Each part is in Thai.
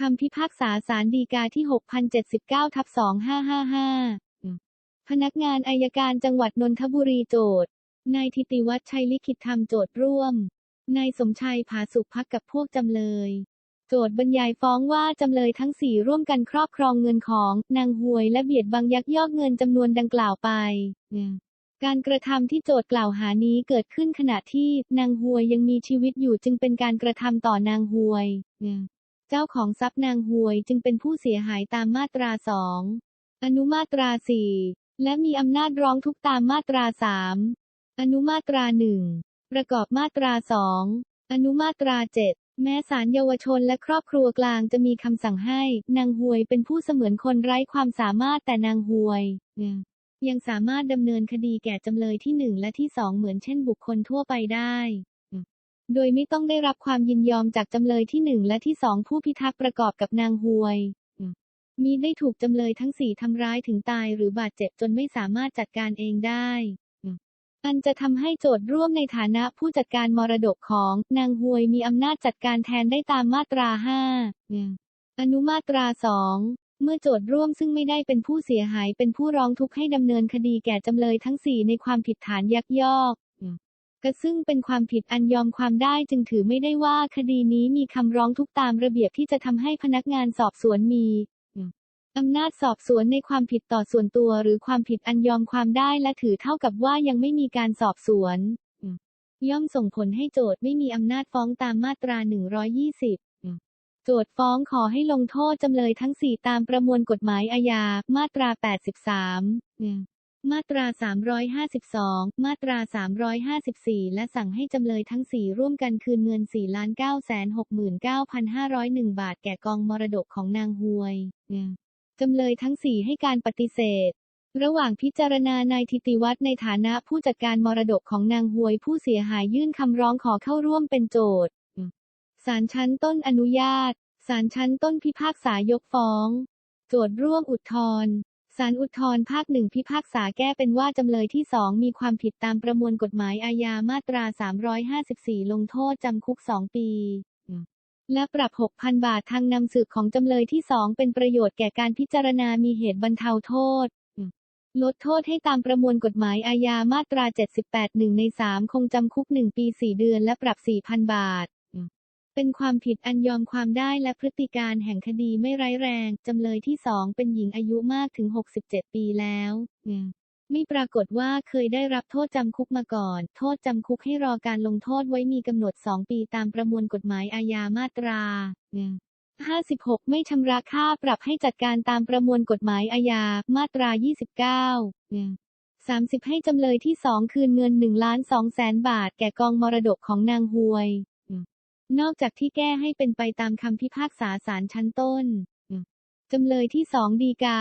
คำพิพากษาศาลฎีกาที่ 6079ทับ2555 พนักงานอายการจังหวัดนนทบุรีโจทย์นายทิติวัฒน์ชัยลิขิตธรรมโจทย์ร่วม นายสมชัยผาสุขพักกับพวกจำเลย โจทย์บรรยายฟ้องว่าจำเลยทั้งสี่ร่วมกันครอบครองเงินของนางหวยและเบียดบังยักยอกเงินจำนวนดังกล่าวไป การกระทำที่โจทย์กล่าวหานี้เกิดขึ้นขณะที่นางหวยยังมีชีวิตอยู่จึงเป็นการกระทำต่อนางหวย เจ้าของทรัพย์นางหวยจึงเป็นผู้เสียหายตามมาตราสองอนุมาตราสี่และมีอำนาจร้องทุกตามมาตราสามอนุมาตราหนึ่งประกอบมาตราสองอนุมาตราเจ็ดแม้ศาลเยาวชนและครอบครัวกลางจะมีคำสั่งให้ นางหวยเป็นผู้เสมือนคนไร้ความสามารถแต่นางหวย ยังสามารถดำเนินคดีแก่จำเลยที่หนึ่งและที่สองเหมือนเช่นบุคคลทั่วไปได้ โดยไม่ต้องได้รับความยินยอมจากจำเลยที่หนึ่งและที่สองผู้พิทักษ์ประกอบกับนางหวยมีได้ถูกจำเลยทั้งสี่ทำร้ายถึงตายหรือบาดเจ็บจนไม่สามารถจัดการเองได้ อันจะทำให้โจทย์ร่วมในฐานะผู้จัดการมรดกของนางหวยมีอำนาจจัดการแทนได้ตามมาตราห้าอนุมาตราสองเมื่อโจทย์ร่วมซึ่งไม่ได้เป็นผู้เสียหายเป็นผู้ร้องทุกข์ให้ดำเนินคดีแก่จำเลยทั้งสี่ในความผิดฐานยักยอก กระซึ่งเป็นความผิดอันยอมความได้จึงถือไม่ได้ว่าคดีนี้มีคำร้องทุกข์ตามระเบียบที่จะทำให้พนักงานสอบสวนมีอำนาจสอบสวนในความผิดต่อส่วนตัวหรือความผิดอันยอมความได้และถือเท่ากับว่ายังไม่มีการสอบสวน ย่อมส่งผลให้โจทย์ไม่มีอำนาจฟ้องตามมาตรา 120 โจทย์ฟ้องขอให้ลงโทษจำเลยทั้ง4ตามประมวลกฎหมายอาญามาตรา 83 มาตรา 352 มาตรา 354 และสั่งให้จำเลยทั้ง 4 ร่วมกันคืนเงิน 4,969,501 บาทแก่กองมรดกของนางหวย จำเลยทั้งสี่ให้การปฏิเสธ ระหว่างพิจารณานายทิติวัฒน์ในฐานะผู้จัดการมรดกของนางหวยผู้เสียหายยื่นคำร้องขอเข้าร่วมเป็นโจทย์ศาลชั้นต้นอนุญาตศาลชั้นต้นพิพากษายกฟ้อง โจทย์ร่วมอุทธรณ์ ศาลอุทธรณ์ภาคหนึ่งพิพากษาแก้เป็นว่าจำเลยที่สองมีความผิดตามประมวลกฎหมายอาญามาตรา 354 ลงโทษจำคุก 2 ปี และปรับ 6,000 บาททางนำสืบของจำเลยที่2เป็นประโยชน์แก่การพิจารณามีเหตุบรรเทาโทษ ลดโทษให้ตามประมวลกฎหมายอาญามาตรา 78 1 ใน 3 คงจำคุก 1 ปี 4 เดือนและปรับ 4,000 บาท เป็นความผิดอันยอมความได้และพฤติการแห่งคดีไม่ร้ายแรง จำเลยที่2เป็นหญิงอายุมากถึง 67 ปีแล้วไม่ปรากฏว่าเคยได้รับโทษจำคุกมาก่อน โทษจำคุกให้รอการลงโทษไว้มีกำหนด 2 ปีตามประมวลกฎหมายอาญามาตรา 56 ไม่ชำระค่าปรับให้จัดการตามประมวลกฎหมายอาญา มาตรา 29 30 ให้จำเลยที่ 2 คืนเงิน1ล้าน2แสนบาท แก่กองมรดกของนางหวย นอกจากที่แก้ให้เป็นไปตามคำพิพากษาศาลชั้นต้น จำเลยที่2ดีกา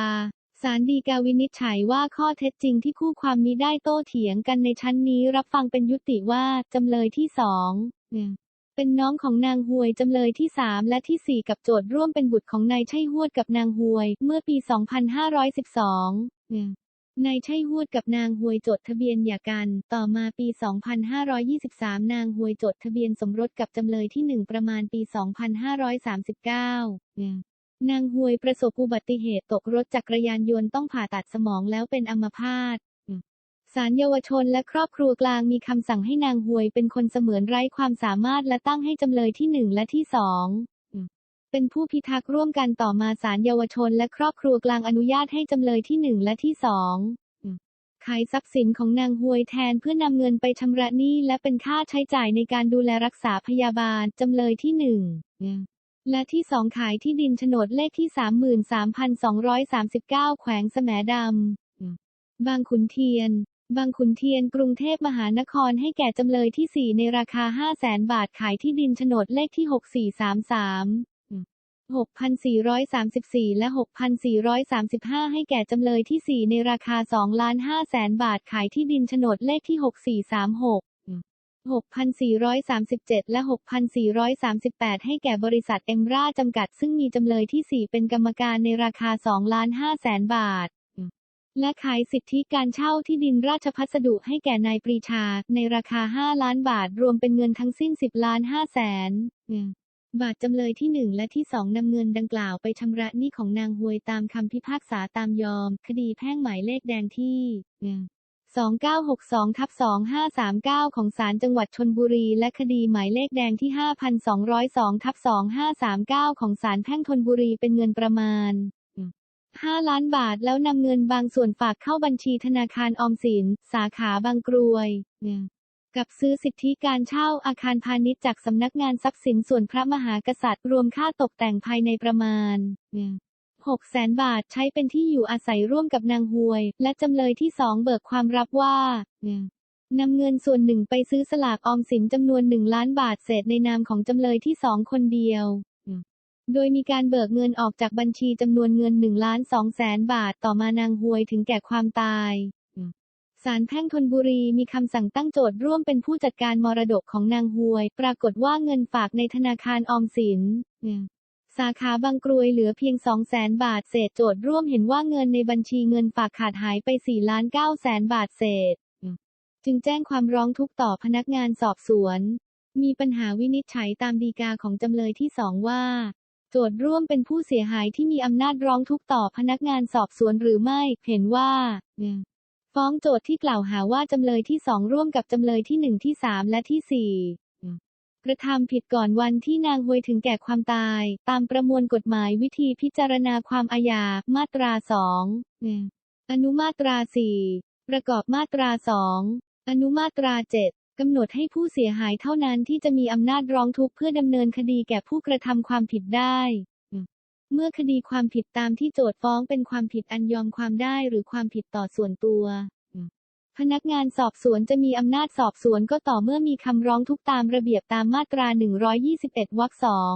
ศาลฎีกาวินิจฉัยว่าข้อเท็จจริงที่คู่ความมิได้โต้เถียงกันในชั้นนี้รับฟังเป็นยุติว่า จำเลยที่สองเป็นน้องของนางหวยจำเลยที่สามและที่สี่กับโจทย์ร่วมเป็นบุตรของนายชัยฮวดกับนางหวย เมื่อปี 2512 นายชัยฮวดกับนางหวยจดทะเบียนหย่ากัน ต่อมาปี 2523 นางหวยจดทะเบียนสมรสกับจำเลยที่หนึ่งประมาณปี 2539 นางหวยประสบอุบัติเหตุตกรถจักรยานยนต์ต้องผ่าตัดสมองแล้วเป็นอัมพาตศาลเยาวชนและครอบครัวกลางมีคำสั่งให้นางหวยเป็นคนเสมือนไร้ความสามารถและตั้งให้จำเลยที่หนึ่งและที่สอง เป็นผู้พิทักษ์ร่วมกันต่อมาศาลเยาวชนและครอบครัวกลางอนุญาตให้จำเลยที่หนึ่งและที่สองขายทรัพย์สินของนางหวยแทนเพื่อนำเงินไปชำระหนี้และเป็นค่าใช้จ่ายในการดูแลรักษาพยาบาลจำเลยที่หนึ่งและที่สองขายที่ดินโฉนดเลขที่ 33,239 แขวงแสมดำ บางขุนเทียน บางขุนเทียนกรุงเทพมหานครให้แก่จำเลยที่ 4 ในราคา 500,000บาทขายที่ดินโฉนดเลขที่ 6433 6,434 และ 6,435 ให้แก่จำเลยที่ 4 ในราคา 2 ล้าน5แสนบาทขายที่ดินโฉนดเลขที่ 6436 6,437 และ 6,438 ให้แก่บริษัทเอ็มราจำกัด ซึ่งมีจำเลยที่ 4 เป็นกรรมการในราคา 2 ล้าน5แสนบาท และขายสิทธิการเช่าที่ดินราชพัสดุให้แก่นายปรีชา ในราคา 5 ล้านบาท รวมเป็นเงินทั้งสิ้น 10 ล้าน5แสน บาทจำเลยที่หนึ่งและที่สองนำเงินดังกล่าวไปชำระหนี้ของนางหวยตามคำพิพากษาตามยอม คดีแพ่งหมายเลขแดงที่2962ทับ2539 ของศาลจังหวัดชนบุรี และคดีหมายเลขแดงที่ 5202ทับ2539 ของศาลแพ่งธนบุรีเป็นเงินประมาณ 5 ล้านบาทแล้วนำเงินบางส่วนฝากเข้าบัญชีธนาคารออมสิน สาขาบางกรวยเนี่ย กับซื้อสิทธิการเช่าอาคารพาณิชย์จากสำนักงานทรัพย์สินส่วนพระมหากษัตริย์ รวมค่าตกแต่งภายในประมาณเนี่ย6แสนบาทใช้เป็นที่อยู่อาศัยร่วมกับนางหวย และจำเลยที่สองเบิกความรับว่านำเงินส่วนหนึ่งไปซื้อสลากออมสินจำนวนหนึ่งล้านบาทเศษในนามของจำเลยที่สองคนเดียว โดยมีการเบิกเงินออกจากบัญชีจำนวนเงิน1ล้าน2แสนบาทต่อมานางหวยถึงแก่ความตาย ศาลแพ่งธนบุรีมีคำสั่งตั้งโจทย์ร่วมเป็นผู้จัดการมรดกของนางหวย ปรากฏว่าเงินฝากในธนาคารออมสิน สาขาบางกรวยเหลือเพียง2แสนบาทเศษโจทย์ร่วมเห็นว่าเงินในบัญชีเงินฝากขาดหายไป4ล้าน9แสนบาทเศษ จึงแจ้งความร้องทุกข์ต่อพนักงานสอบสวน มีปัญหาวินิจฉัยตามดีกาของจำเลยที่สองว่าโจทย์ร่วมเป็นผู้เสียหายที่มีอำนาจร้องทุกข์ต่อพนักงานสอบสวนหรือไม่ เห็นว่า ฟ้องโจทย์ที่กล่าวหาว่าจำเลยที่สองร่วมกับจำเลยที่หนึ่งที่สามและที่สี่กระทำผิดก่อนวันที่นางหวยถึงแก่ความตาย ตามประมวลกฎหมายวิธีพิจารณาความอาญามาตราสองอนุมาตราสี่ประกอบมาตราสองอนุมาตราเจ็ดกำหนดให้ผู้เสียหายเท่านั้นที่จะมีอำนาจร้องทุกข์เพื่อดำเนินคดีแก่ผู้กระทำความผิดได้ เมื่อคดีความผิดตามที่โจทย์ฟ้องเป็นความผิดอันยอมความได้หรือความผิดต่อส่วนตัว พนักงานสอบสวนจะมีอำนาจสอบสวนก็ต่อเมื่อมีคำร้องทุกตามระเบียบตามมาตรา 121 วรรคสอง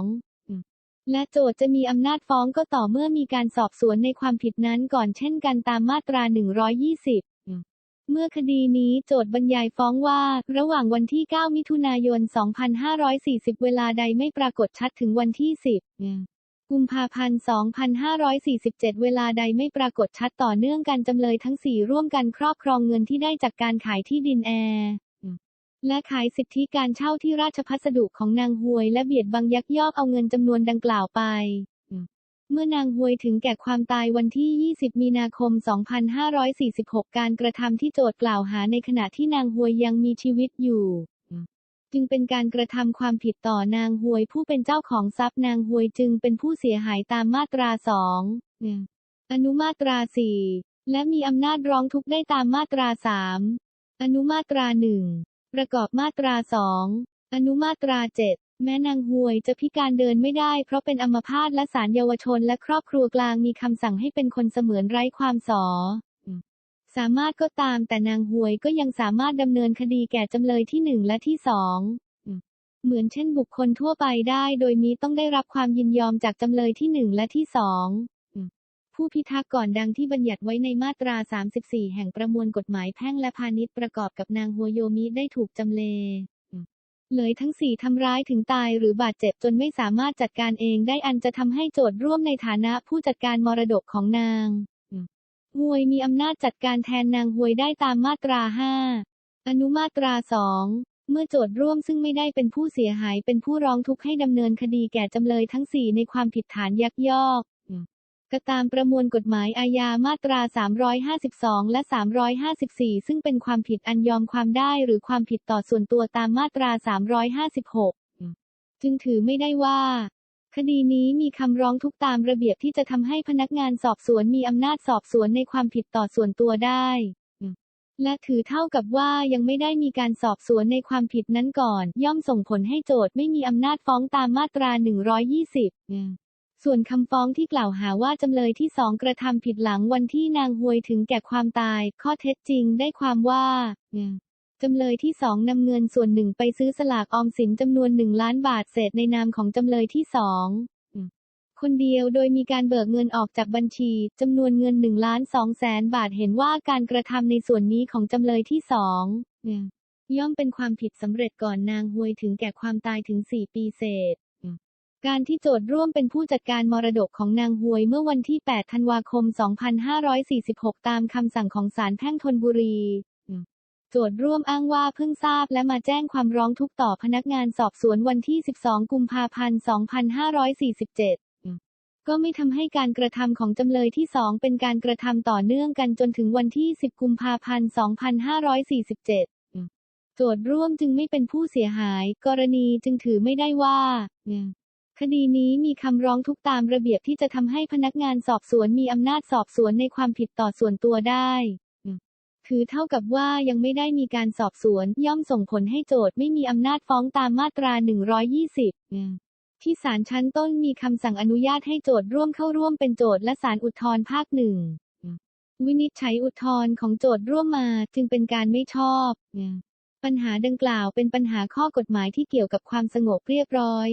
และโจทย์จะมีอำนาจฟ้องก็ต่อเมื่อมีการสอบสวนในความผิดนั้นก่อนเช่นกันตามมาตรา 120เมื่อคดีนี้โจทย์บรรยายฟ้องว่า ระหว่างวันที่ 9 มิถุนายน 2540 เวลาใดไม่ปรากฏชัดถึงวันที่ 10 กุมภาพันธ์ 2547 เวลาใดไม่ปรากฏชัดต่อเนื่องกันจำเลยทั้งสี่ร่วมกันครอบครองเงินที่ได้จากการขายที่ดินแอร์และขายสิทธิการเช่าที่ราชพัสดุของนางหวย และเบียดบังยักยอกเอาเงินจำนวนดังกล่าวไป เมื่อนางหวยถึงแก่ความตายวันที่ 20 มีนาคม 2546 การกระทำที่โจทย์กล่าวหาในขณะที่นางหวยยังมีชีวิตอยู่ จึงเป็นการกระทำความผิดต่อนางหวยผู้เป็นเจ้าของทรัพย์นางหวยจึงเป็นผู้เสียหายตามมาตราสองอนุมาตราสี่และมีอำนาจร้องทุกข์ได้ตามมาตราสามอนุมาตราหนึ่งประกอบมาตราสองอนุมาตราเจ็ดแม้นางหวยจะพิการเดินไม่ได้เพราะเป็นอัมพาตและสารเยาวชนและครอบครัวกลางมีคำสั่งให้เป็นคนเสมือนไร้ความสอ สามารถก็ตามแต่นางหวยก็ยังสามารถดำเนินคดีแก่จำเลยที่หนึ่งและที่สองเหมือนเช่นบุคคลทั่วไปได้ โดยมีต้องได้รับความยินยอมจากจำเลยที่หนึ่งและที่สองผู้พิทักษ์ก่อนดังที่บัญญัติไว้ในมาตรา 34 แห่งประมวลกฎหมายแพ่งและพาณิชย์ประกอบกับนางหัวโยมิได้ถูกจำเลย เลยทั้งสี่ทำร้ายถึงตายหรือบาดเจ็บจนไม่สามารถจัดการเองได้อันจะทำให้โจทย์ร่วมในฐานะผู้จัดการมรดกของนาง หวยมีอำนาจจัดการแทนนางหวยได้ตามมาตรา 5 อนุมาตรา 2 เมื่อโจทย์ร่วมซึ่งไม่ได้เป็นผู้เสียหายเป็นผู้ร้องทุกข์ให้ดำเนินคดีแก่จำเลยทั้ง4ในความผิดฐานยักยอกก็ตามประมวลกฎหมายอาญามาตรา 352 และ 354 ซึ่งเป็นความผิดอันยอมความได้หรือความผิดต่อส่วนตัวตามมาตรา 356 จึงถือไม่ได้ว่า คดีนี้มีคำร้องทุกตามระเบียบที่จะทำให้พนักงานสอบสวนมีอำนาจสอบสวนในความผิดต่อส่วนตัวได้ และถือเท่ากับว่ายังไม่ได้มีการสอบสวนในความผิดนั้นก่อน ย่อมส่งผลให้โจทย์ไม่มีอำนาจฟ้องตามมาตรา 120ส่วนคำฟ้องที่กล่าวหาว่าจำเลยที่สองกระทำผิดหลังวันที่นางหวยถึงแก่ความตาย ข้อเท็จจริงได้ความว่า จำเลยที่สองนำเงินส่วนหนึ่งไปซื้อสลากออมสินจำนวนหนึ่งล้านบาทเศษในนามของจำเลยที่สองคนเดียวโดยมีการเบิกเงินออกจากบัญชีจำนวนเงินหนึ่งล้านสองแสนบาทเห็นว่าการกระทำในส่วนนี้ของจำเลยที่สองย่อมเป็นความผิดสำเร็จก่อนนางหวยถึงแก่ความตายถึงสี่ปีเศษ การที่โจทร่วมเป็นผู้จัดการมรดกของนางหวยเมื่อวันที่ 8 ธันวาคม 2546 ตามคำสั่งของศาลแพ่งธนบุรี โจทร่วมอ้างว่าเพิ่งทราบและมาแจ้งความร้องทุกข์ต่อพนักงานสอบสวนวันที่ 12 กุมภาพันธ์ 2547ก็ไม่ทำให้การกระทำของจำเลยที่สองเป็นการกระทำต่อเนื่องกันจนถึงวันที่ 10 กุมภาพันธ์ 2547 โจทร่วมจึงไม่เป็นผู้เสียหาย กรณีจึงถือไม่ได้ว่า คดีนี้มีคำร้องทุกตามระเบียบที่จะทำให้พนักงานสอบสวนมีอำนาจสอบสวนในความผิดต่อส่วนตัวได้ คือเท่ากับว่ายังไม่ได้มีการสอบสวน ย่อมส่งผลให้โจทย์ไม่มีอำนาจฟ้องตามมาตรา 120ที่ศาลชั้นต้นมีคำสั่งอนุญาตให้โจทย์ร่วมเข้าร่วมเป็นโจทย์และศาลอุทธรณ์ภาคหนึ่ง วินิจฉัยอุทธรณ์ของโจทย์ร่วมมาจึงเป็นการไม่ชอบ ปัญหาดังกล่าวเป็นปัญหาข้อกฎหมายที่เกี่ยวกับความสงบเรียบร้อย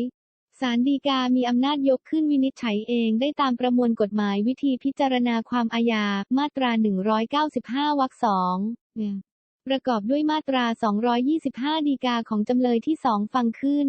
ศาลฎีกามีอำนาจยกขึ้นวินิจฉัยเองได้ตามประมวลกฎหมายวิธีพิจารณาความอาญา มาตรา 195 วรรคสองประกอบด้วยมาตรา 225 ฎีกาของจำเลยที่สองฟังขึ้น